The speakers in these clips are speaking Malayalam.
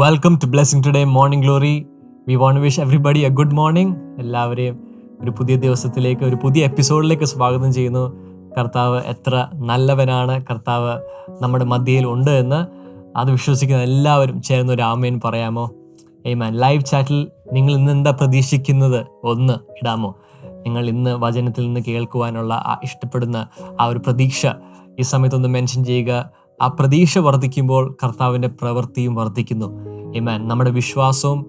Welcome to blessing today morning glory we want wish everybody a good morning എല്ലാവരെയും ഒരു പുതിയ ദിവസത്തിലേക്ക് ഒരു പുതിയ എപ്പിസോഡിലേക്ക് സ്വാഗതം ചെയ്യുന്നു. കർത്താവ് എത്ര നല്ലവനാണ്. കർത്താവ് നമ്മുടെ മധ്യയിൽ ഉണ്ട് എന്ന് അത് വിശ്വസിക്കുന്ന എല്ലാവരും ചേർന്ന് ഒരു ആമേൻ പറയാമോ? ഏമാൻ ലൈവ് ചാറ്റിൽ നിങ്ങൾ ഇന്ന് എന്താ പ്രതീക്ഷിക്കുന്നത്? ഒന്ന് ഇടാമോ? നിങ്ങൾ ഇന്ന് വചനത്തിൽ നിന്ന് കേൾക്കുവാനുള്ള ഇഷ്ടപ്പെടുന്ന ആ ഒരു പ്രതീക്ഷ ഈ സമയത്തൊന്ന് മെൻഷൻ ചെയ്യുക. ആ പ്രതീക്ഷ വർദ്ധിക്കുമ്പോൾ കർത്താവിന്റെ പ്രവൃത്തിയും വർദ്ധിക്കുന്നു. ഇമാൻ നമ്മുടെ വിശ്വാസവും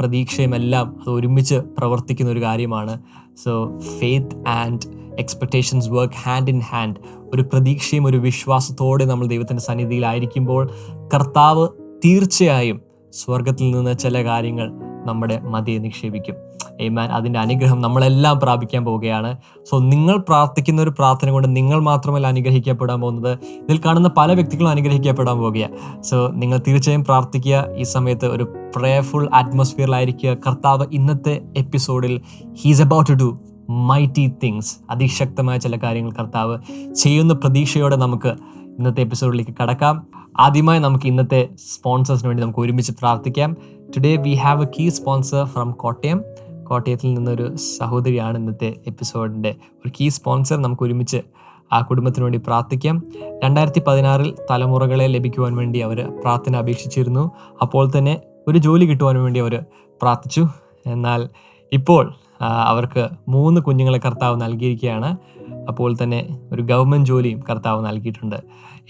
പ്രതീക്ഷയും എല്ലാം അത് ഒരുമിച്ച് പ്രവർത്തിക്കുന്ന ഒരു കാര്യമാണ്. So faith and expectations work hand in hand ഒരു പ്രതീക്ഷയും ഒരു വിശ്വാസത്തോടെ നമ്മൾ ദൈവത്തിന്റെ സന്നിധിയിലായിരിക്കുമ്പോൾ കർത്താവ് തീർച്ചയായും സ്വർഗത്തിൽ നിന്ന് ചില കാര്യങ്ങൾ നമ്മുടെ മതിയെ നിക്ഷേപിക്കും. ഏമാൻ അതിന്റെ അനുഗ്രഹം നമ്മളെല്ലാം പ്രാപിക്കാൻ പോവുകയാണ്. സോ നിങ്ങൾ പ്രാർത്ഥിക്കുന്ന ഒരു പ്രാർത്ഥന കൊണ്ട് നിങ്ങൾ മാത്രമല്ല അനുഗ്രഹിക്കപ്പെടാൻ പോകുന്നത്. ഇതിൽ കാണുന്ന പല വ്യക്തികളും അനുഗ്രഹിക്കപ്പെടാൻ പോവുകയാണ്. സോ നിങ്ങൾ തീർച്ചയായും പ്രാർത്ഥിക്കുക. ഈ സമയത്ത് ഒരു പ്രേയർഫുൾ അറ്റ്മോസ്ഫിയറിലായിരിക്കുക കർത്താവ് ഇന്നത്തെ എപ്പിസോഡിൽ he's about to do mighty things അതിശക്തമായ ചില കാര്യങ്ങൾ കർത്താവ് ചെയ്യുന്ന പ്രതീക്ഷയോടെ നമുക്ക് ഇന്നത്തെ എപ്പിസോഡിലേക്ക് കടക്കാം. ആദ്യമായി നമുക്ക് ഇന്നത്തെ സ്പോൺസേഴ്സിന് വേണ്ടി നമുക്ക് ഒരുമിച്ച് പ്രാർത്ഥിക്കാം. Today we have a key sponsor from Kottayam കോട്ടയത്തിൽ നിന്നൊരു സഹോദരിയാണ് ഇന്നത്തെ എപ്പിസോഡിന്റെ ഒരു കീ സ്പോൺസർ നമുക്ക് ഒരുമിച്ച് ആ കുടുംബത്തിന് വേണ്ടി പ്രാർത്ഥിക്കാം. രണ്ടായിരത്തി പതിനാറിൽ തലമുറകളെ ലഭിക്കുവാൻ വേണ്ടി അവർ പ്രാർത്ഥന അപേക്ഷിച്ചിരുന്നു. അപ്പോൾ തന്നെ ഒരു ജോലി കിട്ടുവാൻ വേണ്ടി അവർ പ്രാർത്ഥിച്ചു. എന്നാൽ ഇപ്പോൾ അവർക്ക് മൂന്ന് കുഞ്ഞുങ്ങളെ കർത്താവ് നൽകിയിരിക്കുകയാണ്. അപ്പോൾ തന്നെ ഒരു ഗവൺമെന്റ് ജോലിയും കർത്താവ് നൽകിയിട്ടുണ്ട്.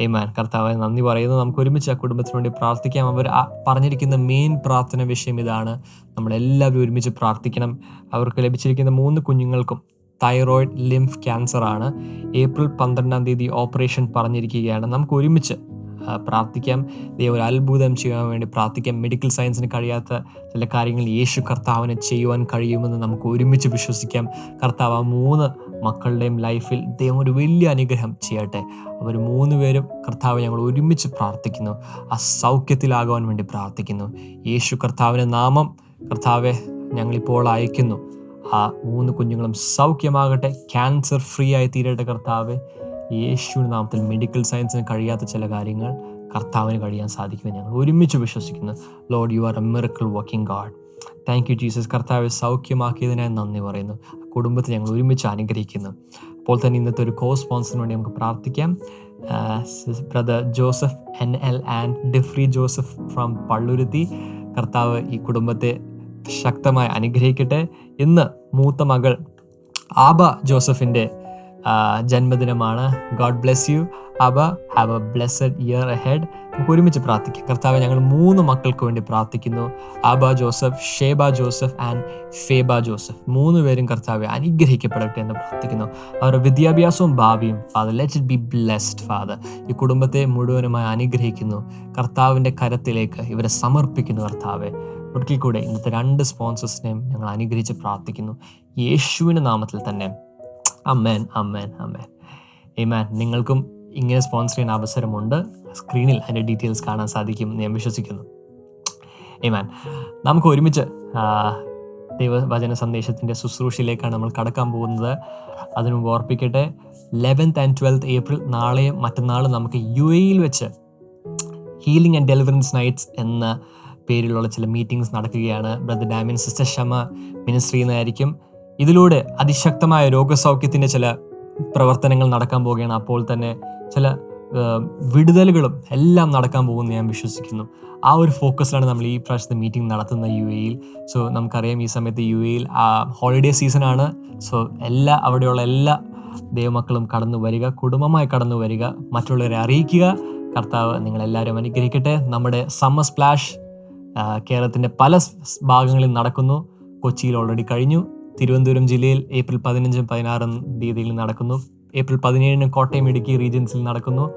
ഏമാൻ കർത്താവ് നന്ദി പറയുന്നു. നമുക്ക് ഒരുമിച്ച് ആ കുടുംബത്തിന് വേണ്ടി പ്രാർത്ഥിക്കാം. അവർ പറഞ്ഞിരിക്കുന്ന മെയിൻ പ്രാർത്ഥന വിഷയം ഇതാണ്. നമ്മളെല്ലാവരും ഒരുമിച്ച് പ്രാർത്ഥിക്കണം. അവർക്ക് ലഭിച്ചിരിക്കുന്ന മൂന്ന് കുഞ്ഞുങ്ങൾക്കും തൈറോയിഡ് ലിംഫ് ക്യാൻസർ ആണ്. ഏപ്രിൽ പന്ത്രണ്ടാം തീയതി ഓപ്പറേഷൻ പറഞ്ഞിരിക്കുകയാണ്. നമുക്ക് ഒരുമിച്ച് പ്രാർത്ഥിക്കാം. ദൈവം ഒരു അത്ഭുതം ചെയ്യാൻ വേണ്ടി പ്രാർത്ഥിക്കാം. മെഡിക്കൽ സയൻസിന് കഴിയാത്ത ചില കാര്യങ്ങൾ യേശു കർത്താവിന് ചെയ്യുവാൻ കഴിയുമെന്ന് നമുക്ക് ഒരുമിച്ച് വിശ്വസിക്കാം. കർത്താവ് മൂന്ന് മക്കളുടെയും ലൈഫിൽ ദൈവം ഒരു വലിയ അനുഗ്രഹം ചെയ്യട്ടെ. അവർ മൂന്ന് പേരും കർത്താവ് ഞങ്ങൾ ഒരുമിച്ച് പ്രാർത്ഥിക്കുന്നു. ആ സൗഖ്യത്തിലാകുവാൻ വേണ്ടി പ്രാർത്ഥിക്കുന്നു. യേശു കർത്താവിന്റെ നാമം കർത്താവെ ഞങ്ങളിപ്പോൾ അയക്കുന്നു. ആ മൂന്ന് കുഞ്ഞുങ്ങളും സൗഖ്യമാകട്ടെ ക്യാൻസർ ഫ്രീ ആയി തീരട്ടെ കർത്താവ്. യേശുവിന്റെ നാമത്തിൽ മെഡിക്കൽ സയൻസിന് കഴിയാത്ത ചില കാര്യങ്ങൾ കർത്താവിന് കഴിയാൻ സാധിക്കുമെന്ന് ഞങ്ങൾ ഒരുമിച്ച് വിശ്വസിക്കുന്നു. Lord you are a miracle working God thank you Jesus കർത്താവ് സൗഖ്യമാക്കിയതിനായി നന്ദി പറയുന്നു. കുടുംബത്തെ ഞങ്ങൾ ഒരുമിച്ച് അനുഗ്രഹിക്കുന്നു. അപ്പോൾ തന്നെ ഇന്നത്തെ ഒരു കോ സ്പോൺസറിന് വേണ്ടി നമുക്ക് പ്രാർത്ഥിക്കാം brother Joseph N L and ഡിഫ്രി Joseph from Palluruthy കർത്താവ് ഈ കുടുംബത്തെ ശക്തമായി അനുഗ്രഹിക്കട്ടെ. ഇന്ന് മൂത്ത മകൾ ആബ ജോസഫിന്റെ ജന്മദിനമാണ്. God bless you Aba have a blessed year head നമുക്ക് ഒരുമിച്ച് പ്രാർത്ഥിക്കാം. കർത്താവ് ഞങ്ങൾ മൂന്ന് മക്കൾക്ക് വേണ്ടി പ്രാർത്ഥിക്കുന്നു. Abba Joseph Sheba Joseph and Feba Joseph. മൂന്ന് പേരും കർത്താവ് അനുഗ്രഹിക്കപ്പെടട്ടെ എന്ന് പ്രാർത്ഥിക്കുന്നു. അവരുടെ വിദ്യാഭ്യാസവും ഭാവിയും father let it be blessed father ഈ കുടുംബത്തെ മുഴുവനുമായി അനുഗ്രഹിക്കുന്നു. കർത്താവിന്റെ കരത്തിലേക്ക് ഇവരെ സമർപ്പിക്കുന്നു കർത്താവെ. ഒരിക്കൽ കൂടെ ഇന്നത്തെ രണ്ട് സ്പോൺസേഴ്സിനെയും ഞങ്ങൾ അനുഗ്രഹിച്ച് പ്രാർത്ഥിക്കുന്നു. യേശുവിന്റെ നാമത്തിൽ തന്നെ. അമ്മേൻ അമ്മേൻ അമ്മേൻ മാൻ നിങ്ങൾക്കും ഇങ്ങനെ സ്പോൺസർ ചെയ്യുന്ന അവസരമുണ്ട്. സ്ക്രീനിൽ അതിന്റെ ഡീറ്റെയിൽസ് കാണാൻ സാധിക്കും ഞാൻ വിശ്വസിക്കുന്നു. ഏമാൻ നമുക്ക് ഒരുമിച്ച് ദൈവവചന സന്ദേശത്തിന്റെ ശുശ്രൂഷയിലേക്കാണ് നമ്മൾ കടക്കാൻ പോകുന്നത്. അതിനു മുമ്പ് ഓർപ്പിക്കട്ടെ ലെവൻത്ത് ആൻഡ് ട്വൽത്ത് ഏപ്രിൽ നാളെയും മറ്റന്നാളും നമുക്ക് യു എയിൽ വെച്ച് ഹീലിംഗ് ആൻഡ് ഡെലിവറൻസ് നൈറ്റ്സ് എന്ന പേരിലുള്ള ചില മീറ്റിംഗ്സ് നടക്കുകയാണ്. Brother Damien sister Shama ministry എന്നായിരിക്കും ഇതിലൂടെ അതിശക്തമായ രോഗസൗഖ്യത്തിന്റെ ചില പ്രവർത്തനങ്ങൾ നടക്കാൻ പോവുകയാണ്. അപ്പോൾ തന്നെ ചില വിടുതലുകളും എല്ലാം നടക്കാൻ പോകുമെന്ന് ഞാൻ വിശ്വസിക്കുന്നു. ആ ഒരു ഫോക്കസിലാണ് നമ്മൾ ഈ പ്രാവശ്യത്തെ മീറ്റിംഗ് നടത്തുന്ന യു എയിൽ സോ നമുക്കറിയാം ഈ സമയത്ത് യു എയിൽ ഹോളിഡേ സീസണാണ് സോ എല്ലാ അവിടെയുള്ള എല്ലാ ദൈവമക്കളും കടന്നു വരിക കുടുംബമായി കടന്നു വരിക. മറ്റുള്ളവരെ അറിയിക്കുക. കർത്താവ് നിങ്ങളെല്ലാവരും അനുഗ്രഹിക്കട്ടെ. നമ്മുടെ സമ്മർ സ്പ്ലാഷ് കേരളത്തിന്റെ പല ഭാഗങ്ങളിൽ നടക്കുന്നു. കൊച്ചിയിൽ ഓൾറെഡി കഴിഞ്ഞു. തിരുവനന്തപുരം ജില്ലയിൽ ഏപ്രിൽ പതിനഞ്ചും പതിനാറും തീയതിയിൽ നടക്കുന്നു. ഏപ്രിൽ പതിനേഴിന് കോട്ടയം ഇടുക്കി റീജിയൻസിൽ നടക്കുന്നു.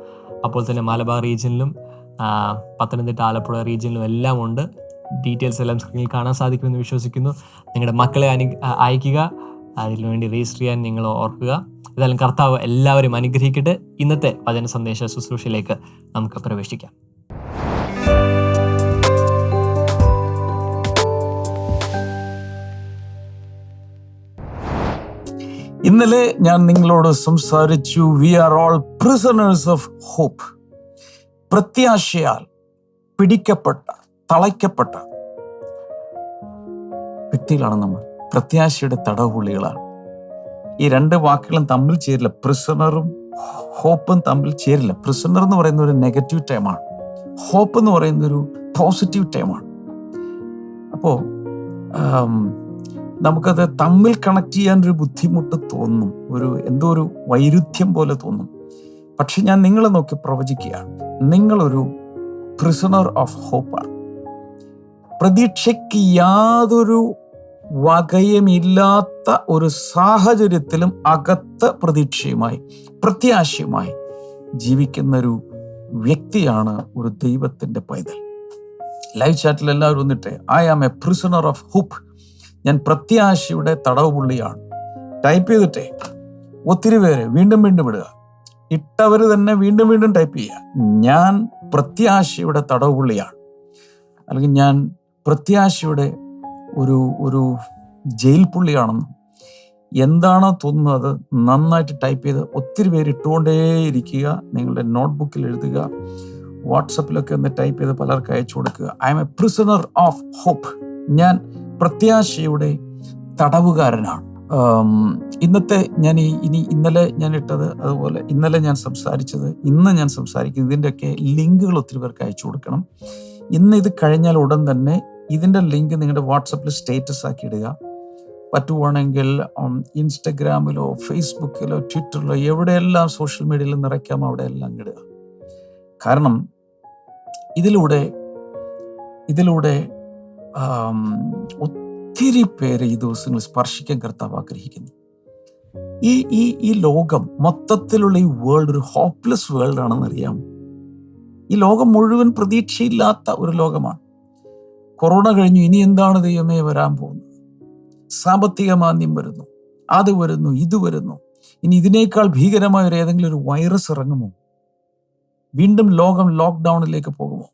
അപ്പോൾ തന്നെ മലബാർ റീജിയനിലും പത്തനംതിട്ട ആലപ്പുഴ റീജിയനിലും എല്ലാം ഉണ്ട്. ഡീറ്റെയിൽസ് എല്ലാം സ്ക്രീനിൽ കാണാൻ സാധിക്കുമെന്ന് വിശ്വസിക്കുന്നു. നിങ്ങളുടെ മക്കളെ അനു അയക്കുക. അതിനുവേണ്ടി രജിസ്റ്റർ ചെയ്യാൻ നിങ്ങൾ ഓർക്കുക. ഏതായാലും കർത്താവ് എല്ലാവരും അനുഗ്രഹിക്കട്ടെ. ഇന്നത്തെ വചന സന്ദേശ ശുശ്രൂഷയിലേക്ക് നമുക്ക് പ്രവേശിക്കാം. ഇന്നലെ ഞാൻ നിങ്ങളോട് സംസാരിച്ചു we are all prisoners of hope പ്രത്യാശയാൽ പിടിക്കപ്പെട്ട തളയ്ക്കപ്പെട്ട വ്യക്തികളാണ് നമ്മൾ. പ്രത്യാശയുടെ തടവുള്ളികളാണ് ഈ രണ്ട് വാക്കുകളും തമ്മിൽ ചേരില്ല. പ്രിസണറും ഹോപ്പും തമ്മിൽ ചേരില്ല. പ്രിസണർ എന്ന് പറയുന്ന ഒരു നെഗറ്റീവ് ടൈമാണ് ഹോപ്പ് എന്ന് പറയുന്ന ഒരു പോസിറ്റീവ് ടൈമാണ് അപ്പോൾ നമുക്കത് തമ്മിൽ കണക്ട് ചെയ്യാൻ ഒരു ബുദ്ധിമുട്ട് തോന്നും. ഒരു എന്തോ ഒരു വൈരുദ്ധ്യം പോലെ തോന്നും. പക്ഷെ ഞാൻ നിങ്ങളെ നോക്കി പ്രവചിക്കുകയാണ്. നിങ്ങളൊരു പ്രിസണർ ഓഫ് ഹോപ്പാണ് പ്രതീക്ഷയ്ക്ക് യാതൊരു വകയുമില്ലാത്ത ഒരു സാഹചര്യത്തിലും അകത്ത പ്രതീക്ഷയുമായി പ്രത്യാശയുമായി ജീവിക്കുന്ന ഒരു വ്യക്തിയാണ് ഒരു ദൈവത്തിന്റെ പൈതൽ. ലൈവ് ചാറ്റിൽ എല്ലാവരും വന്നിട്ട് I am a prisoner of hope ഞാൻ പ്രത്യാശയുടെ തടവ് പുള്ളിയാണ് ടൈപ്പ് ചെയ്തിട്ടേ ഒത്തിരി പേര് വീണ്ടും വീണ്ടും ഇടുക. ഇട്ടവർ തന്നെ വീണ്ടും വീണ്ടും ടൈപ്പ് ചെയ്യുക. ഞാൻ പ്രത്യാശയുടെ തടവ് പുള്ളിയാണ് അല്ലെങ്കിൽ ഞാൻ പ്രത്യാശയുടെ ഒരു ഒരു ജയിൽ പുള്ളിയാണെന്നും എന്താണോ തോന്നുന്നത് നന്നായിട്ട് ടൈപ്പ് ചെയ്ത് ഒത്തിരി പേര് ഇട്ടുകൊണ്ടേയിരിക്കുക. നിങ്ങളുടെ നോട്ട്ബുക്കിൽ എഴുതുക. വാട്സപ്പിലൊക്കെ ഒന്ന് ടൈപ്പ് ചെയ്ത് പലർക്ക് അയച്ചു കൊടുക്കുക. I am a prisoner of hope ഞാൻ പ്രത്യാശയുടെ തടവുകാരനാണ്. ഇന്നത്തെ ഞാൻ ഈ ഇനി ഇന്നലെ ഞാൻ ഇട്ടത് അതുപോലെ ഇന്നലെ ഞാൻ സംസാരിച്ചത് ഇന്ന് ഞാൻ സംസാരിക്കുന്നത് ഇതിന്റെയൊക്കെ ലിങ്കുകൾ ഒത്തിരി പേർക്ക് അയച്ചു കൊടുക്കണം. ഇന്ന് ഇത് കഴിഞ്ഞാൽ ഉടൻ തന്നെ ഇതിന്റെ ലിങ്ക് നിങ്ങളുടെ വാട്സപ്പിൽ സ്റ്റേറ്റസ് ആക്കി ഇടുക. പറ്റുവാണെങ്കിൽ ഇൻസ്റ്റഗ്രാമിലോ ഫേസ്ബുക്കിലോ ട്വിറ്ററിലോ എവിടെയെല്ലാം സോഷ്യൽ മീഡിയയിൽ നിറയ്ക്കാമോ അവിടെയെല്ലാം ഇടുക. കാരണം ഇതിലൂടെ ഇതിലൂടെ ഒത്തിരി പേരെ ഈ ദിവസങ്ങൾ സ്പർശിക്കാൻ കർത്താവ് ആഗ്രഹിക്കുന്നു. ഈ ഈ ഈ ലോകം മൊത്തത്തിലുള്ള ഈ വേൾഡ് ഒരു ഹോപ്പ്ലെസ് വേൾഡ് ആണെന്ന് അറിയാം. ഈ ലോകം മുഴുവൻ പ്രതീക്ഷയില്ലാത്ത ഒരു ലോകമാണ്. കൊറോണ കഴിഞ്ഞു ഇനി എന്താണ് ദൈവമേ വരാൻ പോകുന്നത്? സാമ്പത്തിക മാന്ദ്യം വരുന്നു അത് വരുന്നു ഇത് വരുന്നു. ഇനി ഇതിനേക്കാൾ ഭീകരമായ ഒരു ഏതെങ്കിലും ഒരു വൈറസ് ഇറങ്ങുമോ? വീണ്ടും ലോകം ലോക്ക്ഡൗണിലേക്ക് പോകുമോ?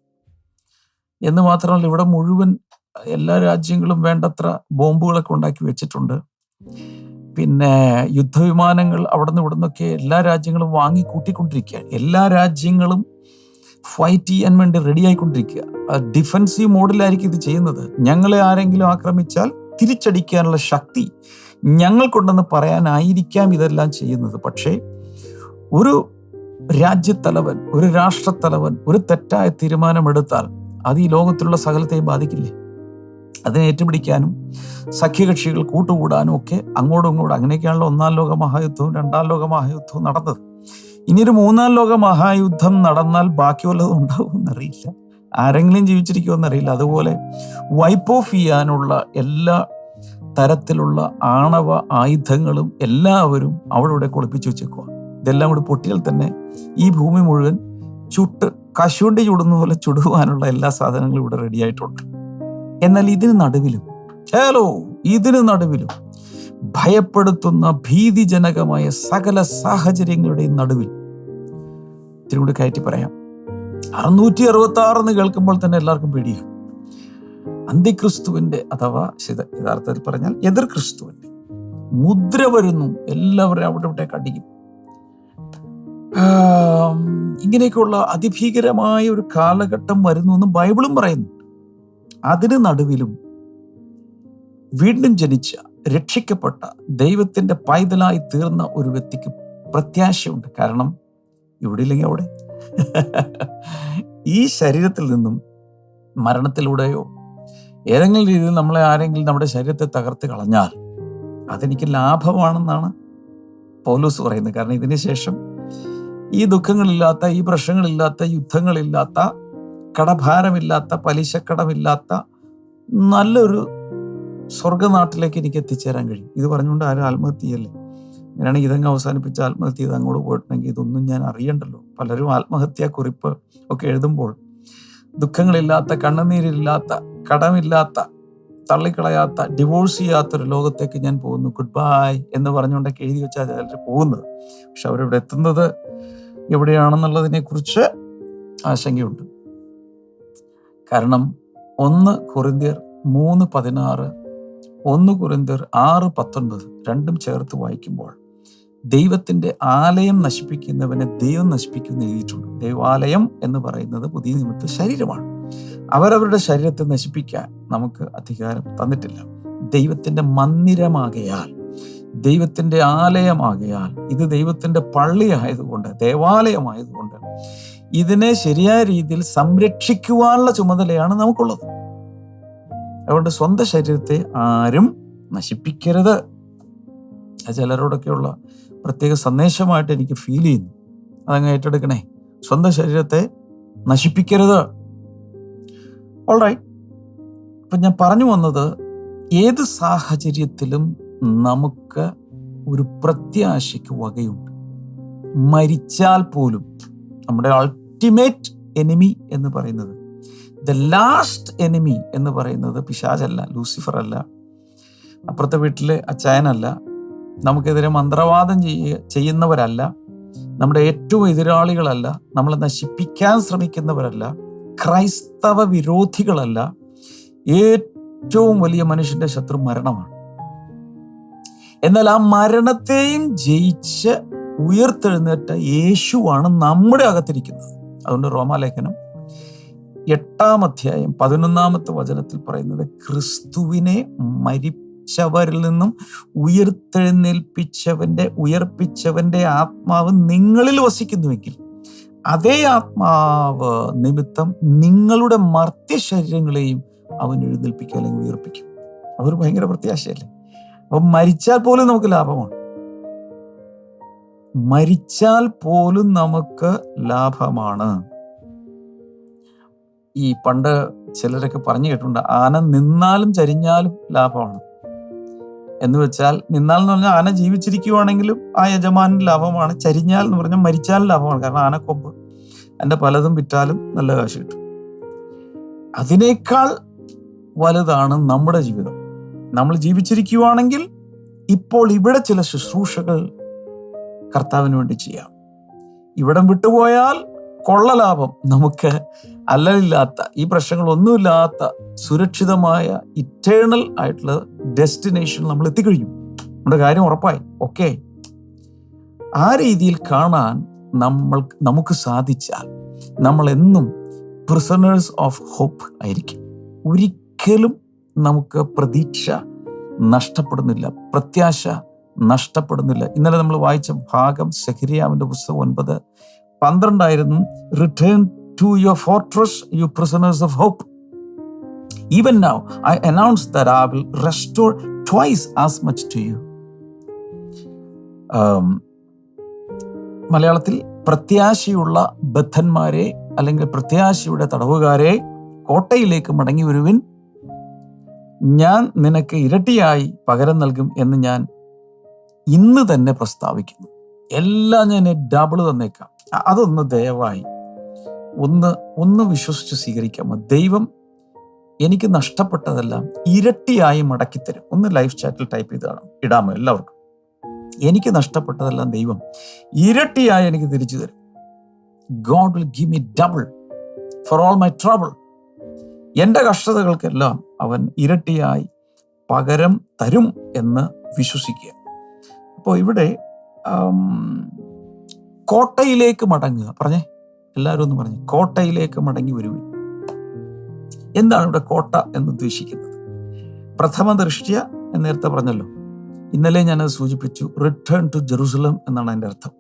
എന്ന് മാത്രമല്ല ഇവിടെ മുഴുവൻ എല്ലാ രാജ്യങ്ങളും വേണ്ടത്ര ബോംബുകളൊക്കെ ഉണ്ടാക്കി വെച്ചിട്ടുണ്ട്. പിന്നെ യുദ്ധവിമാനങ്ങൾ അവിടെ നിന്ന് ഇവിടെ നിന്നൊക്കെ എല്ലാ രാജ്യങ്ങളും വാങ്ങി കൂട്ടിക്കൊണ്ടിരിക്കുകയാണ്. എല്ലാ രാജ്യങ്ങളും ഫൈറ്റ് ചെയ്യാൻ വേണ്ടി റെഡി ആയിക്കൊണ്ടിരിക്കുക. ഡിഫൻസീവ് മോഡിലായിരിക്കും ഇത് ചെയ്യുന്നത്. ഞങ്ങളെ ആരെങ്കിലും ആക്രമിച്ചാൽ തിരിച്ചടിക്കാനുള്ള ശക്തി ഞങ്ങൾക്കുണ്ടെന്ന് പറയാനായിരിക്കാം ഇതെല്ലാം ചെയ്യുന്നത്. പക്ഷേ ഒരു രാജ്യത്തലവൻ ഒരു രാഷ്ട്രത്തലവൻ ഒരു തെറ്റായ തീരുമാനമെടുത്താൽ അത് ഈ ലോകത്തിലുള്ള സകലത്തെയും ബാധിക്കില്ലേ? അതിനെ ഏറ്റുപിടിക്കാനും സഖ്യകക്ഷികൾ കൂട്ടുകൂടാനും ഒക്കെ അങ്ങോട്ടും ഇങ്ങോട്ടും അങ്ങനെയൊക്കെയാണല്ലോ ഒന്നാം ലോക മഹായുദ്ധവും രണ്ടാം ലോക മഹായുദ്ധവും നടന്നത്. ഇനിയൊരു മൂന്നാം ലോക മഹായുദ്ധം നടന്നാൽ ബാക്കി വല്ലതും ഉണ്ടാവുമെന്നറിയില്ല. ആരെങ്കിലും ജീവിച്ചിരിക്കുമെന്നറിയില്ല. അതുപോലെ വൈപ്പ് ഓഫ് ചെയ്യാനുള്ള എല്ലാ തരത്തിലുള്ള ആണവ ആയുധങ്ങളും എല്ലാവരും അവിടെ ഇവിടെ കുളിപ്പിച്ചു വെച്ചേക്കുക ഇതെല്ലാം കൂടി പൊട്ടിയാൽ തന്നെ ഈ ഭൂമി മുഴുവൻ ചുട്ട് കശുവണ്ടി ചുടുന്ന പോലെ ചുടുവാനുള്ള എല്ലാ സാധനങ്ങളും ഇവിടെ റെഡി ആയിട്ടുണ്ട്. എന്നാൽ ഇതിന് നടുവിലും ഹലോ ഇതിന് നടുവിലും ഭയപ്പെടുത്തുന്ന ഭീതിജനകമായ സകല സാഹചര്യങ്ങളുടെയും നടുവിൽ. ഇത്തിരി കൂടി കയറ്റി പറയാം. അറുന്നൂറ്റി അറുപത്തി ആറ് എന്ന് കേൾക്കുമ്പോൾ തന്നെ എല്ലാവർക്കും പേടിയാണ് അന്തിക്രിസ്തുവിന്റെ അഥവാ യഥാർത്ഥത്തിൽ പറഞ്ഞാൽ എതിർ ക്രിസ്തുവിന്റെ മുദ്ര വരുന്നു എല്ലാവരും അവിടെ ഇവിടെ കടിക്കും ഇങ്ങനെയൊക്കെയുള്ള അതിഭീകരമായ ഒരു കാലഘട്ടം വരുന്നു എന്ന് ബൈബിളും പറയുന്നു. അതിന് നടുവിലും വീണ്ടും ജനിച്ച രക്ഷിക്കപ്പെട്ട ദൈവത്തിന്റെ പൈതലായി തീർന്ന ഒരു വ്യക്തിക്ക് പ്രത്യാശയുണ്ട്. കാരണം ഇവിടെ ഇല്ലെങ്കിൽ അവിടെ. ഈ ശരീരത്തിൽ നിന്നും മരണത്തിലൂടെയോ ഏതെങ്കിലും രീതിയിൽ നമ്മളെ ആരെങ്കിലും നമ്മുടെ ശരീരത്തെ തകർത്ത് കളഞ്ഞാൽ അതെനിക്ക് ലാഭമാണെന്നാണ് പൗലൂസ് പറയുന്നത്. കാരണം ഇതിന് ശേഷം ഈ ദുഃഖങ്ങളില്ലാത്ത ഈ പ്രശ്നങ്ങളില്ലാത്ത യുദ്ധങ്ങളില്ലാത്ത കടഭാരമില്ലാത്ത പലിശക്കടമില്ലാത്ത നല്ലൊരു സ്വർഗനാട്ടിലേക്ക് എനിക്ക് എത്തിച്ചേരാൻ കഴിയും. ഇത് പറഞ്ഞുകൊണ്ട് ആരും ആത്മഹത്യ ചെയ്യല്ലേ അങ്ങനെയാണെങ്കിൽ ഇതങ്ങ് അവസാനിപ്പിച്ച് ആത്മഹത്യ ചെയ്ത് അങ്ങോട്ട് പോയിട്ടുണ്ടെങ്കിൽ ഇതൊന്നും ഞാൻ അറിയണ്ടല്ലോ. പലരും ആത്മഹത്യാ കുറിപ്പ് ഒക്കെ എഴുതുമ്പോൾ ദുഃഖങ്ങളില്ലാത്ത കണ്ണുനീരില്ലാത്ത കടമില്ലാത്ത തള്ളിക്കളയാത്ത ഡിവോഴ്സ് ചെയ്യാത്ത ഒരു ലോകത്തേക്ക് ഞാൻ പോകുന്നു. ഗുഡ് ബൈ എന്ന് പറഞ്ഞുകൊണ്ടൊക്കെ എഴുതി വെച്ചാൽ ചിലർ പോകുന്നത്. പക്ഷെ അവരിവിടെ എത്തുന്നത് എവിടെയാണെന്നുള്ളതിനെ കുറിച്ച് ആശങ്കയുണ്ട്. കാരണം ഒന്ന് കുറിന്തിയർ മൂന്ന് പതിനാറ് ഒന്ന് കുറിന്തിയർ ആറ് പത്തൊൻപത് രണ്ടും ചേർത്ത് വായിക്കുമ്പോൾ ദൈവത്തിന്റെ ആലയം നശിപ്പിക്കുന്നവനെ ദൈവം നശിപ്പിക്കുന്ന എഴുതിയിട്ടുണ്ട്. ദൈവാലയം എന്ന് പറയുന്നത് പുതിയ നിയമത്തിൽ ശരീരമാണ്. അവരവരുടെ ശരീരത്തെ നശിപ്പിക്കാൻ നമുക്ക് അധികാരം തന്നിട്ടില്ല. ദൈവത്തിന്റെ മന്ദിരമാകയാൽ ദൈവത്തിന്റെ ആലയമാകയാൽ ഇത് ദൈവത്തിന്റെ പള്ളിയായതുകൊണ്ട് ദേവാലയമായതുകൊണ്ട് ഇതിനെ ശരിയായ രീതിയിൽ സംരക്ഷിക്കുവാനുള്ള ചുമതലയാണ് നമുക്കുള്ളത്. അതുകൊണ്ട് സ്വന്തം ശരീരത്തെ ആരും നശിപ്പിക്കരുത്. ചിലരോടൊക്കെയുള്ള പ്രത്യേക സന്ദേശമായിട്ട് എനിക്ക് ഫീൽ ചെയ്യുന്നു. അതങ്ങ് ഏറ്റെടുക്കണേ. സ്വന്തം ശരീരത്തെ നശിപ്പിക്കരുത്. ഓൾറൈറ്റ് ഇപ്പം ഞാൻ പറഞ്ഞു വന്നത് ഏത് സാഹചര്യത്തിലും നമുക്ക് ഒരു പ്രത്യാശയ്ക്ക് വകയുണ്ട്. മരിച്ചാൽ പോലും നമ്മുടെ അൾട്ടിമേറ്റ് എനിമി എന്ന് പറയുന്നത്. ദ ലാസ്റ്റ് എനിമി എന്ന് പറയുന്നത് പിശാചല്ല ലൂസിഫർ അല്ല. അപ്പുറത്തെ വീട്ടിലെ അച്ചായനല്ല. നമുക്കെതിരെ മന്ത്രവാദം ചെയ്യ ചെയ്യുന്നവരല്ല. നമ്മുടെ ഏറ്റവും എതിരാളികളല്ല. നമ്മളെ നശിപ്പിക്കാൻ ശ്രമിക്കുന്നവരല്ല. ക്രൈസ്തവ വിരോധികളല്ല. ഏറ്റവും വലിയ മനുഷ്യന്റെ ശത്രു മരണമാണ്. എന്നാൽ ആ മരണത്തെയും ജയിച്ച് ഉയർത്തെഴുന്നേറ്റ യേശുവാണ് നമ്മുടെ അകത്തിരിക്കുന്നത്. അതുകൊണ്ട് റോമാലേഖനം എട്ടാം അധ്യായം പതിനൊന്നാമത്തെ വചനത്തിൽ പറയുന്നത് ക്രിസ്തുവിനെ മരിച്ചവരിൽ നിന്നും ഉയർത്തെഴുന്നേൽപ്പിച്ചവന്റെ ഉയർപ്പിച്ചവന്റെ ആത്മാവ് നിങ്ങളിൽ വസിക്കുന്നുവെങ്കിൽ അതേ ആത്മാവ് നിമിത്തം നിങ്ങളുടെ മർത്യ ശരീരങ്ങളെയും അവൻ എഴുന്നേൽപ്പിക്കുക അല്ലെങ്കിൽ ഉയർപ്പിക്കും. അവർ ഭയങ്കര പ്രത്യാശയല്ലേ? അപ്പം മരിച്ചാൽ പോലും നമുക്ക് ലാഭമാണ്. മരിച്ചാൽ പോലും നമുക്ക് ലാഭമാണ്. ഈ പണ്ട് ചിലരൊക്കെ പറഞ്ഞു കേട്ടിട്ടുണ്ട് ആന നിന്നാലും ചരിഞ്ഞാലും ലാഭമാണ്. എന്ന് വെച്ചാൽ നിന്നാൽ എന്ന് പറഞ്ഞാൽ ആന ജീവിച്ചിരിക്കുവാണെങ്കിലും ആ യജമാനൻ ലാഭമാണ് ചരിഞ്ഞാൽ എന്ന് പറഞ്ഞാൽ മരിച്ചാൽ ലാഭമാണ്. കാരണം ആനക്കൊമ്പ് എന്റെ പലതും വിറ്റാലും നല്ല കാശ് കിട്ടും. അതിനേക്കാൾ വലുതാണ് നമ്മുടെ ജീവിതം. നമ്മൾ ജീവിച്ചിരിക്കുവാണെങ്കിൽ ഇപ്പോൾ ഇവിടെ ചില ശുശ്രൂഷകൾ കർത്താവിന് വേണ്ടി ചെയ്യാം. ഇവിടം വിട്ടുപോയാൽ കൊള്ള ലാഭം നമുക്ക് അല്ലലില്ലാത്ത ഈ പ്രശ്നങ്ങളൊന്നുമില്ലാത്ത സുരക്ഷിതമായ ഇറ്റേണൽ ആയിട്ടുള്ള ഡെസ്റ്റിനേഷൻ നമ്മൾ എത്തിക്കഴിഞ്ഞു. നമ്മുടെ കാര്യം ഉറപ്പായി. ഓക്കെ ആ രീതിയിൽ കാണാൻ നമ്മൾ നമുക്ക് സാധിച്ചാൽ നമ്മൾ എന്നും പ്രിസണേഴ്സ് ഓഫ് ഹോപ്പ് ആയിരിക്കും. ഒരിക്കലും നമുക്ക് പ്രതീക്ഷ നഷ്ടപ്പെടുന്നില്ല. പ്രത്യാശ നഷ്ടപ്പെടുന്നില്ല. ഇന്നലെ നമ്മൾ വായിച്ച ഭാഗം സെഖരിയാവിന്റെ പുസ്തകം ഒൻപത്. പന്ത്രണ്ടായിരുന്നു return to your fortress you prisoners of hope even now I announce that I will restore twice as much to you മലയാളത്തിൽ പ്രത്യാശയുള്ള ബദ്ധന്മാരെ അല്ലെങ്കിൽ പ്രത്യാശയുടെ തടവുകാരെ കോട്ടയിലേക്ക് മടങ്ങി വരുവിൻ. ഞാൻ നിനക്ക് ഇരട്ടിയായി പകരം നൽകും എന്ന് ഞാൻ ഇന്ന് തന്നെ പ്രസ്താവിക്കുന്നു. എല്ലാം ഞാൻ ഡബിൾ തന്നേക്കാം. അതൊന്ന് ദയവായി ഒന്ന് ഒന്ന് വിശ്വസിച്ച് സ്വീകരിക്കാമോ? ദൈവം എനിക്ക് നഷ്ടപ്പെട്ടതെല്ലാം ഇരട്ടിയായി മടക്കിത്തരും. ഒന്ന് ലൈഫ് ചാറ്റിൽ ടൈപ്പ് ചെയ്താണ് ഇടാമോ എല്ലാവർക്കും? എനിക്ക് നഷ്ടപ്പെട്ടതെല്ലാം ദൈവം ഇരട്ടിയായി എനിക്ക് തിരിച്ചു തരും. God will give me double for all my trouble എന്റെ കഷ്ടതകൾക്കെല്ലാം അവൻ ഇരട്ടിയായി പകരം തരും എന്ന് വിശ്വസിക്കുക. അപ്പോൾ ഇവിടെ കോട്ടയിലേക്ക് മടങ്ങുക. പറഞ്ഞേ എല്ലാവരും ഒന്ന് പറഞ്ഞു. കോട്ടയിലേക്ക് മടങ്ങി വരുവിൻ. എന്താണ് ഇവിടെ കോട്ട എന്ന് ഉദ്ദേശിക്കുന്നത്? പ്രഥമ ദൃഷ്ട്യ എന്ന് നേരത്തെ പറഞ്ഞല്ലോ. ഇന്നലെ ഞാനത് സൂചിപ്പിച്ചു റിട്ടേൺ ടു ജെറുസലം എന്നാണ് എന്റെ അർത്ഥം.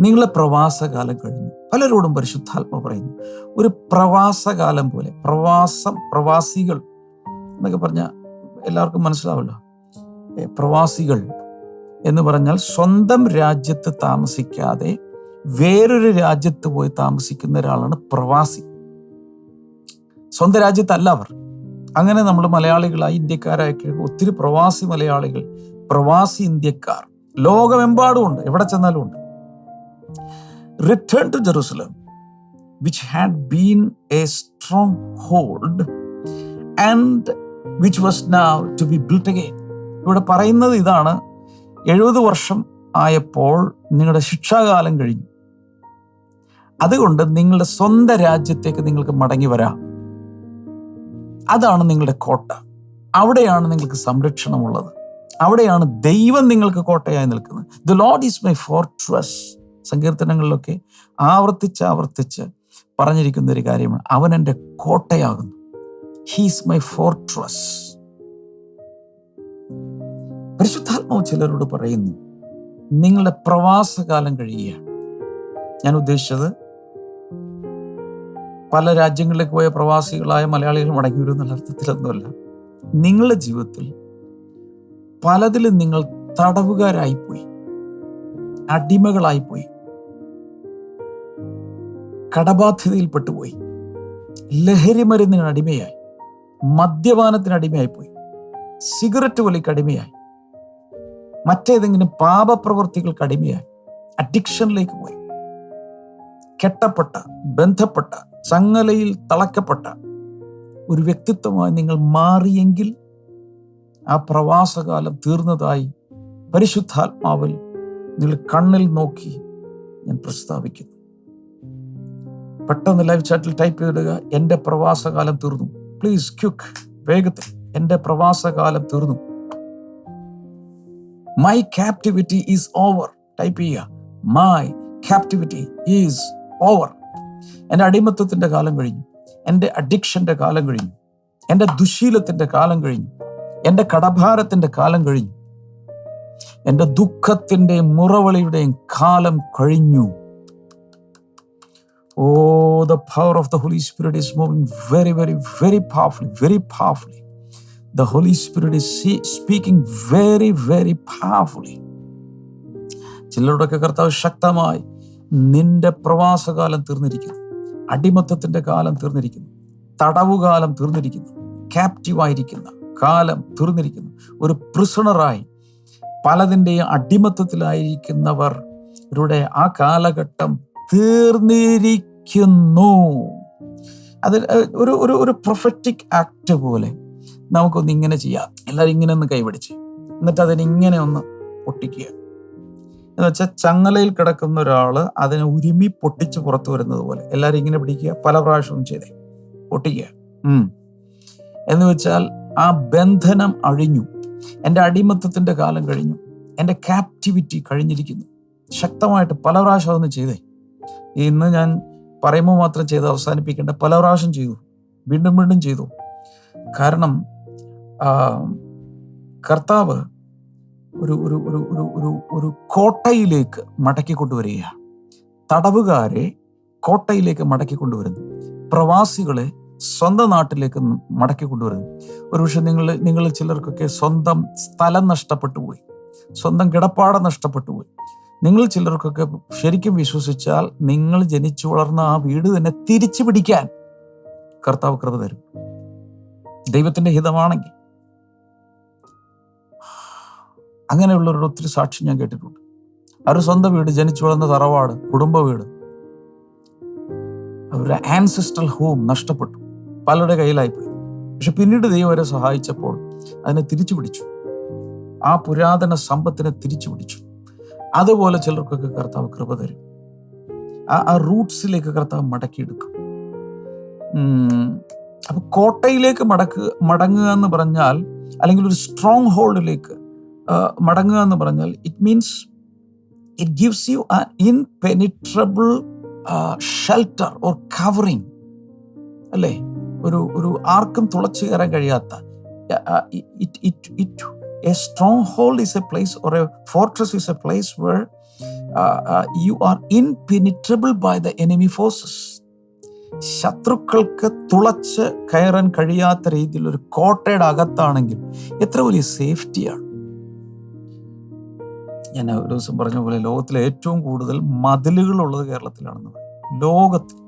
നിങ്ങളെ പ്രവാസകാലം കഴിഞ്ഞു. പലരോടും പരിശുദ്ധാത്മ പറയുന്നു ഒരു പ്രവാസകാലം പോലെ പ്രവാസം പ്രവാസികൾ എന്നൊക്കെ പറഞ്ഞാൽ എല്ലാവർക്കും മനസ്സിലാവല്ലോ. പ്രവാസികൾ. എന്ന് പറഞ്ഞാൽ സ്വന്തം രാജ്യത്ത് താമസിക്കാതെ വേറൊരു രാജ്യത്ത് പോയി താമസിക്കുന്ന ഒരാളാണ് പ്രവാസി. സ്വന്തം രാജ്യത്തല്ല അവർ. അങ്ങനെ നമ്മൾ മലയാളികളായി ഇന്ത്യക്കാരായി ഒത്തിരി പ്രവാസി മലയാളികൾ പ്രവാസി ഇന്ത്യക്കാർ ലോകമെമ്പാടും ഉണ്ട്. എവിടെ ചെന്നാലും ഉണ്ട്. Return to Jerusalem had been a stronghold and which was now to be built again ഇവിടെ പറയുന്നത് ഇതാണ് എഴുപത് വർഷം ആയപ്പോൾ നിങ്ങളുടെ ശിക്ഷാകാലം കഴിഞ്ഞു. അതുകൊണ്ട് നിങ്ങളുടെ സ്വന്തം രാജ്യത്തേക്ക് നിങ്ങൾക്ക് മടങ്ങി വരാം. അതാണ് നിങ്ങളുടെ കോട്ട. അവിടെയാണ് നിങ്ങൾക്ക് സംരക്ഷണമുള്ളത്. അവിടെയാണ് ദൈവം നിങ്ങൾക്ക് കോട്ടയായി നിൽക്കുന്നത്. The Lord is my fortress സങ്കീർത്തനങ്ങളിലൊക്കെ ആവർത്തിച്ച് ആവർത്തിച്ച് പറഞ്ഞിരിക്കുന്ന ഒരു കാര്യമാണ്. അവൻ എന്റെ കോട്ടയാകുന്നു. ഹീസ് മൈ ഫോർട്രസ് പരിശുദ്ധാത്മാവ് ചിലരോട് പറയുന്നു നിങ്ങളുടെ പ്രവാസകാലം കഴിയുകയാണ്. ഞാൻ ഉദ്ദേശിച്ചത് പല രാജ്യങ്ങളിലേക്ക് പോയ പ്രവാസികളായ മലയാളികൾ മടങ്ങി വരും എന്നുള്ള അർത്ഥത്തിലൊന്നുമല്ല. നിങ്ങളുടെ ജീവിതത്തിൽ പലതിലും നിങ്ങൾ തടവുകാരായിപ്പോയി അടിമകളായിപ്പോയി കടബാധ്യതയിൽപ്പെട്ടുപോയി ലഹരി മരുന്നിന് അടിമയായി മദ്യപാനത്തിന് അടിമയായിപ്പോയി സിഗരറ്റ് വലിക്ക് അടിമയായി മറ്റേതെങ്കിലും പാപപ്രവൃത്തികൾക്ക് അടിമയായി അഡിക്ഷനിലേക്ക് പോയി. കെട്ടപ്പെട്ട ബന്ധപ്പെട്ട ചങ്ങലയിൽ തളക്കപ്പെട്ട ഒരു വ്യക്തിത്വമായി നിങ്ങൾ മാറിയെങ്കിൽ ആ പ്രവാസകാലം തീർന്നതായി പരിശുദ്ധാത്മാവിൽ നിങ്ങൾ കണ്ണിൽ നോക്കി ഞാൻ പ്രസ്താവിക്കുന്നു. പെട്ടെന്ന് ലൈവ് ചാറ്റിൽ ടൈപ്പ് ചെയ്തിടുക എന്റെ പ്രവാസകാലം തീർന്നു. പ്ലീസ് ക്യുക്ക് വേഗത്തിൽ. എന്റെ പ്രവാസകാലം തീർന്നു. My captivity is over type ചെയ്യുക. മൈ ക്യാപ്റ്റിവിറ്റി ഈസ് ഓവർ എന്റെ അടിമത്വത്തിന്റെ കാലം കഴിഞ്ഞു. എന്റെ അഡിക്ഷന്റെ കാലം കഴിഞ്ഞു. എന്റെ ദുശീലത്തിന്റെ കാലം കഴിഞ്ഞു. എന്റെ കടഭാരത്തിന്റെ കാലം കഴിഞ്ഞു. എന്റെ ദുഃഖത്തിന്റെയും മുറവളിയുടെയും കാലം കഴിഞ്ഞു. ഓ the power of the Holy Spirit is moving very very very powerfully very powerfully the Holy Spirit is speaking very, very powerfully. ചിലരുടെയൊക്കെ കർത്താവ് ശക്തമായി നിന്റെ പ്രവാസകാലം തീർന്നിരിക്കുന്നു. അടിമത്തത്തിന്റെ കാലം തീർന്നിരിക്കുന്നു. തടവുകാലം തീർന്നിരിക്കുന്നു. ക്യാപ്റ്റീവായിരിക്കുന്ന കാലം തീർന്നിരിക്കുന്നു. ഒരു പ്രിസണറായി പലതിന്റെയും അടിമത്തത്തിലായിരിക്കുന്നവർ ഇവരുടെ ആ കാലഘട്ടം തീർന്നിരിക്കുന്നു. അതിൽ ഒരു ഒരു ഒരു പ്രൊഫറ്റിക് ആക്ട് പോലെ നമുക്കൊന്ന് ഇങ്ങനെ ചെയ്യാം. എല്ലാവരും ഇങ്ങനെ ഒന്ന് കൈപിടിച്ച്. എന്നിട്ട് അതിനിങ്ങനെ ഒന്ന് പൊട്ടിക്കുക. എന്ന് വെച്ചാൽ ചങ്ങലയിൽ കിടക്കുന്ന ഒരാൾ അതിനെ ഉരുമി പൊട്ടിച്ച് പുറത്തു വരുന്നത് പോലെ. എല്ലാവരും ഇങ്ങനെ പിടിക്കുക. പല പ്രാവശ്യവും ചെയ്തേ പൊട്ടിക്കുക. എന്ന് വെച്ചാൽ ആ ബന്ധനം അഴിഞ്ഞു. എന്റെ അടിമത്തത്തിന്റെ കാലം കഴിഞ്ഞു. എന്റെ ക്യാപ്റ്റിവിറ്റി കഴിഞ്ഞിരിക്കുന്നു. ശക്തമായിട്ട് പല പ്രാവശ്യം അതൊന്ന് ചെയ്തേ. ഇന്ന് ഞാൻ പറയുമ്പോൾ മാത്രം ചെയ്ത് അവസാനിപ്പിക്കേണ്ട പല പ്രാവശ്യം ചെയ്തു. വീണ്ടും വീണ്ടും ചെയ്തു. കാരണം കർത്താവ് ഒരു ഒരു ഒരു ഒരു ഒരു ഒരു കോട്ടയിലേക്ക് മടക്കി കൊണ്ടുവരികയാണ്. തടവുകാരെ കോട്ടയിലേക്ക് മടക്കി കൊണ്ടുവരുന്നു. പ്രവാസികളെ സ്വന്തം നാട്ടിലേക്ക് മടക്കി കൊണ്ടുവരുന്നു. ഒരുപക്ഷെ നിങ്ങൾ നിങ്ങൾ ചിലർക്കൊക്കെ സ്വന്തം സ്ഥലം നഷ്ടപ്പെട്ടു പോയി. സ്വന്തം കിടപ്പാടം നഷ്ടപ്പെട്ടു പോയി. നിങ്ങൾ ചിലർക്കൊക്കെ ശരിക്കും വിശ്വസിച്ചാൽ നിങ്ങൾ ജനിച്ചു വളർന്ന ആ വീട് തന്നെ തിരിച്ചു പിടിക്കാൻ കർത്താവ് കൃപ തരും. ദൈവത്തിന്റെ ഹിതമാണെങ്കിൽ. അങ്ങനെയുള്ളവരുടെ ഒത്തിരി സാക്ഷി ഞാൻ കേട്ടിട്ടുണ്ട്. അവരുടെ സ്വന്തം വീട് ജനിച്ചു വളർന്ന തറവാട് കുടുംബ വീട്. അവരുടെ ആൻസിസ്ട്രൽ ഹോം നഷ്ടപ്പെട്ടു. പലരുടെ കയ്യിലായിപ്പോയി. പക്ഷെ പിന്നീട് ദൈവം അവരെ സഹായിച്ചപ്പോൾ അതിനെ തിരിച്ചു പിടിച്ചു ആ പുരാതന സമ്പത്തിനെ തിരിച്ചു പിടിച്ചു അതുപോലെ ചിലർക്കൊക്കെ കർത്താവ് കൃപ തരും. ആ ആ റൂട്ട്സിലേക്ക് കർത്താവ് മടക്കിയെടുക്കും. ഉം, അപ്പൊ കോട്ടയിലേക്ക് മടക്കുക മടങ്ങുക എന്ന് പറഞ്ഞാൽ അല്ലെങ്കിൽ ഒരു സ്ട്രോങ് ഹോൾഡിലേക്ക് മടങ്ങുക എന്ന് പറഞ്ഞാൽ it means it gives you an impenetrable shelter or covering അല്ലേ? ഒരു ഒരു ആർക്കും തുളച്ചു കയറാൻ കഴിയാത്ത it it it a stronghold is a place or a fortress is a place where you are impenetrable by the enemy forces ശത്രുക്കൾക്ക് തുളച്ച് കയറാൻ കഴിയാത്ത രീതിയിൽ ഒരു കോട്ടയുടെ അകത്താണെങ്കിൽ എത്ര വലിയ സേഫ്റ്റിയാണ്? ഞാൻ ഒരു ദിവസം പറഞ്ഞ പോലെ ലോകത്തിലെ ഏറ്റവും കൂടുതൽ മതിലുകളുള്ളത് കേരളത്തിലാണെന്ന് പറയും. ലോകത്തിൽ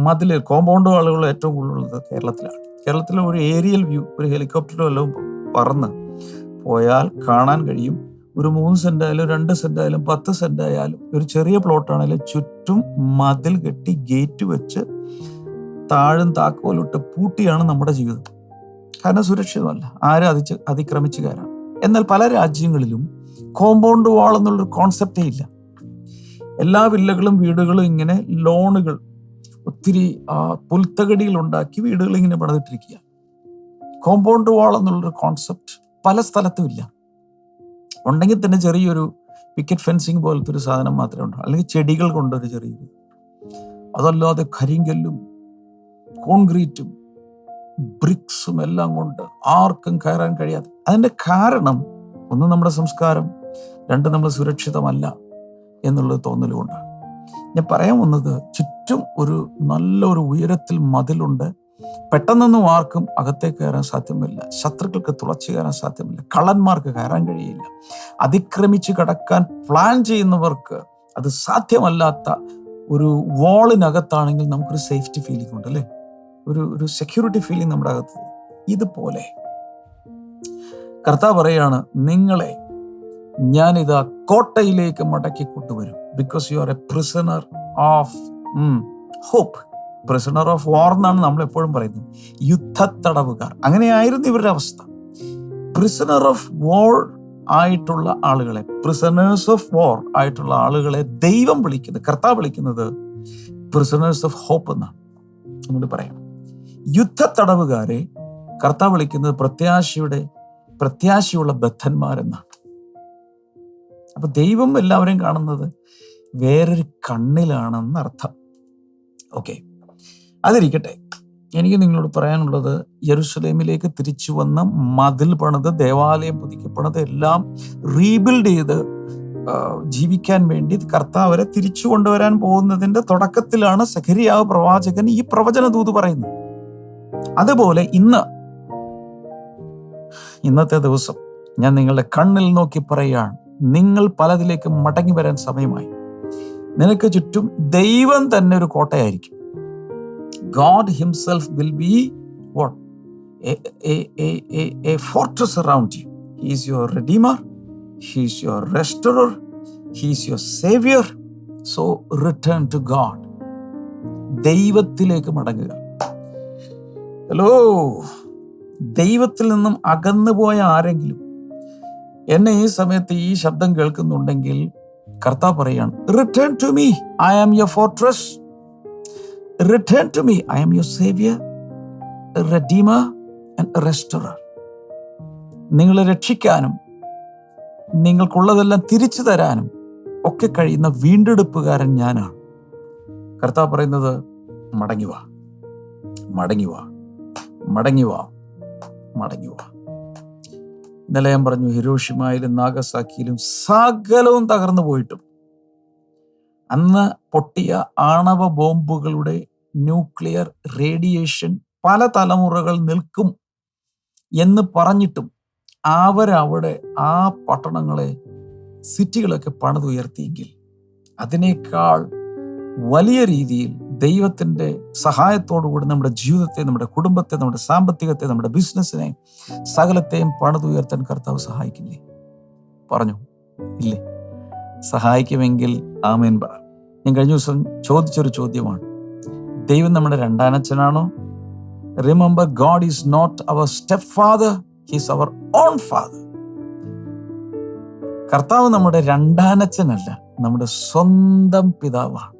മതിൽ കോമ്പൗണ്ട് വാളുകൾ ഏറ്റവും കൂടുതലുള്ളത് കേരളത്തിലാണ്. കേരളത്തിലെ ഒരു ഏരിയൽ വ്യൂ ഒരു ഹെലികോപ്റ്ററിലോ വല്ലതും പറന്ന് പോയാൽ കാണാൻ കഴിയും. ഒരു മൂന്ന് സെന്റ് ആയാലും രണ്ട് സെന്റ് ആയാലും പത്ത് സെന്റ് ആയാലും ഒരു ചെറിയ പ്ലോട്ട് ആണെങ്കിലും ചുറ്റും മതിൽ കെട്ടി ഗേറ്റ് വെച്ച് താഴും താക്കോലിട്ട് പൂട്ടിയാണ് നമ്മുടെ ജീവിതം. കാരണം സുരക്ഷിതമല്ല. ആരും അതിച്ച് അതിക്രമിച്ചുകാരാണ് എന്നാൽ പല രാജ്യങ്ങളിലും കോമ്പൗണ്ട് വാൾ എന്നുള്ളൊരു കോൺസെപ്റ്റേ ഇല്ല. എല്ലാ വില്ലകളും വീടുകളും ഇങ്ങനെ ലോണുകൾ ഒത്തിരി ആ, പുൽത്തകടികൾ ഉണ്ടാക്കി വീടുകൾ ഇങ്ങനെ പണിതിട്ടിരിക്കുക കോമ്പൗണ്ട് വാൾ എന്നുള്ളൊരു കോൺസെപ്റ്റ് പല സ്ഥലത്തും ഇല്ല. ഉണ്ടെങ്കിൽ തന്നെ ചെറിയൊരു പിക്കറ്റ് ഫെൻസിങ് പോലത്തെ ഒരു സാധനം മാത്രമേ ഉണ്ടോ? അല്ലെങ്കിൽ ചെടികൾ കൊണ്ടൊരു ചെറിയൊരു അതല്ലാതെ കരിങ്കല്ലും കോൺക്രീറ്റും ബ്രിക്സും എല്ലാം കൊണ്ട് ആർക്കും കയറാൻ കഴിയാതെ അതിന്റെ കാരണം ഒന്ന് നമ്മുടെ സംസ്കാരം രണ്ട് നമ്മൾ സുരക്ഷിതമല്ല എന്നുള്ളത് തോന്നലുകൊണ്ടാണ് ഞാൻ പറയാൻ വന്നത് ചുറ്റും ഒരു നല്ലൊരു ഉയരത്തിൽ മതിലുണ്ട്. പെട്ടെന്നൊന്നും ആർക്കും അകത്തേക്ക് കയറാൻ സാധ്യമല്ല. ശത്രുക്കൾക്ക് തുളച്ചു കയറാൻ സാധ്യമല്ല. കള്ളന്മാർക്ക് കയറാൻ കഴിയില്ല. അതിക്രമിച്ച് കടക്കാൻ പ്ലാൻ ചെയ്യുന്നവർക്ക് അത് സാധ്യമല്ലാത്ത ഒരു വാളിനകത്താണെങ്കിൽ നമുക്കൊരു സേഫ്റ്റി ഫീലിംഗ് ഉണ്ട് അല്ലേ? ഒരു ഒരു സെക്യൂരിറ്റി ഫീലിംഗ് നമ്മുടെ അകത്ത്. ഇതുപോലെ. കർത്താവ് പറയാണ് നിങ്ങളെ ഞാനിതാ കോട്ടയിലേക്ക് മടക്കി കൊണ്ടുവരും. Because you are a prisoner of hope prisoner of war എന്നാണ് നമ്മൾ എപ്പോഴും പറയുന്നത്. യുദ്ധത്തടവുകാർ. അങ്ങനെയായിരുന്നു ഇവരുടെ അവസ്ഥ. പ്രിസണർ ഓഫ് വാർ ആയിട്ടുള്ള ആളുകളെ പ്രിസണേഴ്സ് ഓഫ് വാർ ആയിട്ടുള്ള ആളുകളെ ദൈവം വിളിക്കുന്നത് കർത്താവ് വിളിക്കുന്നത് പ്രിസണേഴ്സ് ഓഫ് ഹോപ്പ് എന്നാണ്. നമ്മൾ പറയാം. യുദ്ധത്തടവുകാരെ കർത്താവ് വിളിക്കുന്നത് പ്രത്യാശയുടെ പ്രത്യാശയുള്ള ബദ്ധന്മാരെന്നാണ് അപ്പൊ ദൈവം എല്ലാവരെയും കാണുന്നത് വേറൊരു കണ്ണിലാണെന്ന് അർത്ഥം ഓക്കെ അതിരിക്കട്ടെ. എനിക്ക് നിങ്ങളോട് പറയാനുള്ളത് യെരുസലേമിലേക്ക് തിരിച്ചു വന്ന് മതിൽ പണിത് ദേവാലയം പുതുക്കിപ്പണത് എല്ലാം റീബിൽഡ് ചെയ്ത് ജീവിക്കാൻ വേണ്ടി കർത്താവരെ തിരിച്ചു കൊണ്ടുവരാൻ പോകുന്നതിന്റെ തുടക്കത്തിലാണ് സഖരിയാവ് പ്രവാചകൻ ഈ പ്രവചന ദൂത് പറയുന്നത്. അതുപോലെ ഇന്ന് ഇന്നത്തെ ദിവസം ഞാൻ നിങ്ങളുടെ കണ്ണിൽ നോക്കി പറയുകയാണ്. നിങ്ങൾ പലതിലേക്ക് മടങ്ങി വരാൻ സമയമായി. നിനക്ക് ചുറ്റും ദൈവം തന്നെ ഒരു കോട്ടയായിരിക്കും. God himself will be what a fortress around you he's your redeemer he's your restorer he's your saviour so return to God ദൈവത്തിലേക്ക് മടങ്ങുക. ഹലോ ദൈവത്തിൽ നിന്നും അകന്നു പോയ ആരെങ്കിലും എന്നെ ഈ സമയത്ത് ഈ ശബ്ദം കേൾക്കുന്നുണ്ടെങ്കിൽ കർത്താവ് പറയാണ് return to me I am your fortress return to me I am your saviour redeemer and restorer നിങ്ങളെ രക്ഷിക്കാനും നിങ്ങൾക്കുള്ളതെല്ലാം തിരിച്ചു തരാനും ഒക്കെ കഴിയുന്ന വീണ്ടെടുപ്പുകാരൻ ഞാനാണ്. കർത്താവ് പറയുന്നത് മടങ്ങി മടങ്ങിവാ മടങ്ങി മടങ്ങിവാ മടങ്ങി വാ. മടങ്ങി വാ. ഇന്നലെ ഞാൻ പറഞ്ഞു ഹിരോഷിമായിലും നാഗസാക്കിയിലും സകലവും തകർന്നു പോയിട്ടും. അന്ന് പൊട്ടിയ ആണവ ബോംബുകളുടെ ന്യൂക്ലിയർ റേഡിയേഷൻ പല തലമുറകൾ നിൽക്കും എന്ന് പറഞ്ഞിട്ടും അവരവിടെ ആ പട്ടണങ്ങളെ സിറ്റികളൊക്കെ പണിതുയർത്തിയെങ്കിൽ അതിനേക്കാൾ വലിയ രീതിയിൽ ദൈവത്തിന്റെ സഹായത്തോടുകൂടി നമ്മുടെ ജീവിതത്തെ നമ്മുടെ കുടുംബത്തെ നമ്മുടെ സാമ്പത്തികത്തെ നമ്മുടെ ബിസിനസ്സിനെ സകലത്തെയും പണിതുയർത്താൻ കർത്താവ് സഹായിക്കില്ലേ? പറഞ്ഞു? ഇല്ലേ? സഹായിക്കുമെങ്കിൽ ആമേൻ. പറ ഞാൻ കഴിഞ്ഞ ദിവസം ചോദിച്ചൊരു ചോദ്യമാണ്. ദൈവം നമ്മുടെ രണ്ടാനച്ഛനാണോ? Remember God is not our stepfather he's our own father കർത്താവ് നമ്മുടെ രണ്ടാനച്ഛനല്ല നമ്മുടെ സ്വന്തം പിതാവാണ്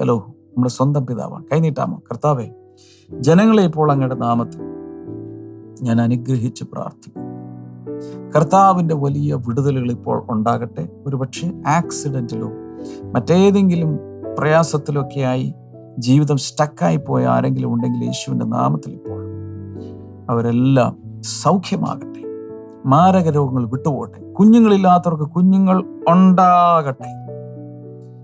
ഹലോ നമ്മുടെ സ്വന്തം പിതാവാണ് കൈനീട്ടാമോ കർത്താവേ ജനങ്ങളെ ഇപ്പോൾ അങ്ങയുടെ നാമത്തിൽ ഞാൻ അനുഗ്രഹിച്ച് പ്രാർത്ഥിക്കും കർത്താവിന്റെ വലിയ വിടുതലുകൾ ഇപ്പോൾ ഉണ്ടാകട്ടെ. ഒരുപക്ഷെ ആക്സിഡന്റിലോ മറ്റേതെങ്കിലും പ്രയാസത്തിലൊക്കെയായി ജീവിതം സ്റ്റക്കായി പോയ ആരെങ്കിലും ഉണ്ടെങ്കിൽ യേശുവിന്റെ നാമത്തിൽ ഇപ്പോൾ അവരെല്ലാം സൗഖ്യമാകട്ടെ. മാരക രോഗങ്ങൾ വിട്ടുപോകട്ടെ. കുഞ്ഞുങ്ങളില്ലാത്തവർക്ക് കുഞ്ഞുങ്ങൾ ഉണ്ടാകട്ടെ.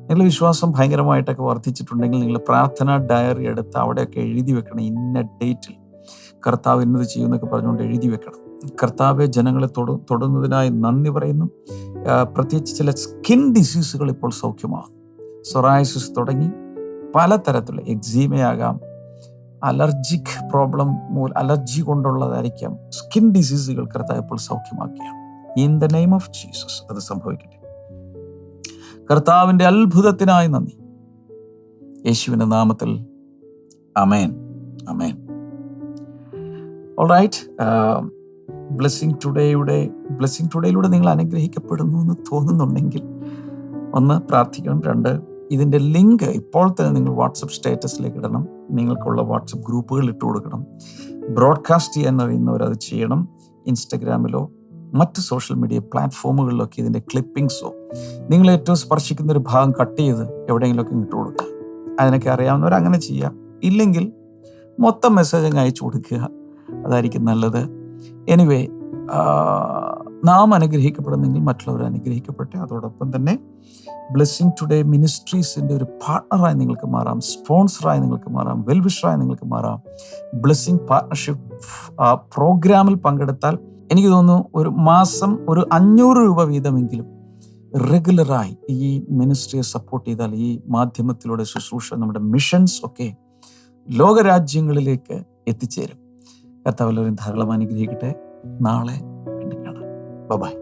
നിങ്ങളുടെ വിശ്വാസം ഭയങ്കരമായിട്ടൊക്കെ വർദ്ധിച്ചിട്ടുണ്ടെങ്കിൽ നിങ്ങൾ പ്രാർത്ഥന ഡയറി എടുത്ത് അവിടെയൊക്കെ എഴുതി വെക്കണം. ഇന്ന ഡേറ്റിൽ കർത്താവ് ഇന്നത് ചെയ്യുമെന്നൊക്കെ പറഞ്ഞുകൊണ്ട് എഴുതി വെക്കണം. കർത്താവെ ജനങ്ങളെ തൊടു തൊടുന്നതിനായി നന്ദി പറയുന്നു. പ്രത്യേകിച്ച് ചില സ്കിൻ ഡിസീസുകൾ ഇപ്പോൾ സൗഖ്യമാകും. സൊറായസിസ് തുടങ്ങി. പലതരത്തിലുള്ള എക്സീമയാകാം അലർജിക് പ്രോബ്ലം മൂലം അലർജി കൊണ്ടുള്ളതായിരിക്കാം സ്കിൻ ഡിസീസുകൾ കർത്താവ് സൗഖ്യമാക്കിയാണ് in the name of Jesus അത് സംഭവിക്കട്ടെ. കർത്താവിന്റെ അത്ഭുതത്തിനായി നന്ദി. യേശുവിന്റെ നാമത്തിൽ അമേൻ അമേൻ ഓൾറൈറ്റ് ബ്ലെസ്സിങ് ടുഡേയുടെ ബ്ലെസ്സിങ് ടുഡേയിലൂടെ നിങ്ങൾ അനുഗ്രഹിക്കപ്പെടുന്നു എന്ന് തോന്നുന്നുണ്ടെങ്കിൽ ഒന്ന് പ്രാർത്ഥിക്കണം. രണ്ട് ഇതിന്റെ ലിങ്ക് ഇപ്പോൾ തന്നെ നിങ്ങൾ വാട്സപ്പ് സ്റ്റാറ്റസിലേക്ക് ഇടണം. നിങ്ങൾക്കുള്ള വാട്സപ്പ് ഗ്രൂപ്പുകൾ ഇട്ട് കൊടുക്കണം. ബ്രോഡ്കാസ്റ്റ് ചെയ്യാൻ അത് ചെയ്യണം. ഇൻസ്റ്റഗ്രാമിലോ മറ്റ് സോഷ്യൽ മീഡിയ പ്ലാറ്റ്ഫോമുകളിലൊക്കെ ഇതിന്റെ ക്ലിപ്പിംഗ്സോ നിങ്ങൾ ഏറ്റവും സ്പർശിക്കുന്ന ഒരു ഭാഗം കട്ട് ചെയ്ത് എവിടെയെങ്കിലുമൊക്കെ ഇട്ട് കൊടുക്കുക. അതിനൊക്കെ അറിയാവുന്നവർ അങ്ങനെ ചെയ്യാം ഇല്ലെങ്കിൽ മൊത്തം മെസ്സേജ് അങ്ങ് അയച്ചു കൊടുക്കുക. അതായിരിക്കും നല്ലത്. എനിവേ നാം അനുഗ്രഹിക്കപ്പെടുന്നെങ്കിൽ മറ്റുള്ളവർ അനുഗ്രഹിക്കപ്പെട്ടെ. അതോടൊപ്പം തന്നെ ബ്ലെസ്സിങ് ടുഡേ മിനിസ്ട്രീസിന്റെ ഒരു പാർട്ണറായി നിങ്ങൾക്ക് മാറാം. സ്പോൺസറായി നിങ്ങൾക്ക് മാറാം. വെൽവിഷറായി നിങ്ങൾക്ക് മാറാം. ബ്ലെസ്സിങ് പാർട്ണർഷിപ്പ് പ്രോഗ്രാമിൽ പങ്കെടുത്താൽ എനിക്ക് തോന്നുന്നു ഒരു മാസം ഒരു അഞ്ഞൂറ് രൂപ വീതമെങ്കിലും റെഗുലറായി ഈ മിനിസ്ട്രിയെ സപ്പോർട്ട് ചെയ്താൽ ഈ മാധ്യമത്തിലൂടെ ശുശ്രൂഷ നമ്മുടെ മിഷൻസ് ഒക്കെ ലോകരാജ്യങ്ങളിലേക്ക് എത്തിച്ചേരും. കർത്താവ് എല്ലാവരും ധാരാളം അനുഗ്രഹിക്കട്ടെ. നാളെ വീണ്ടും കാണാം ബൈ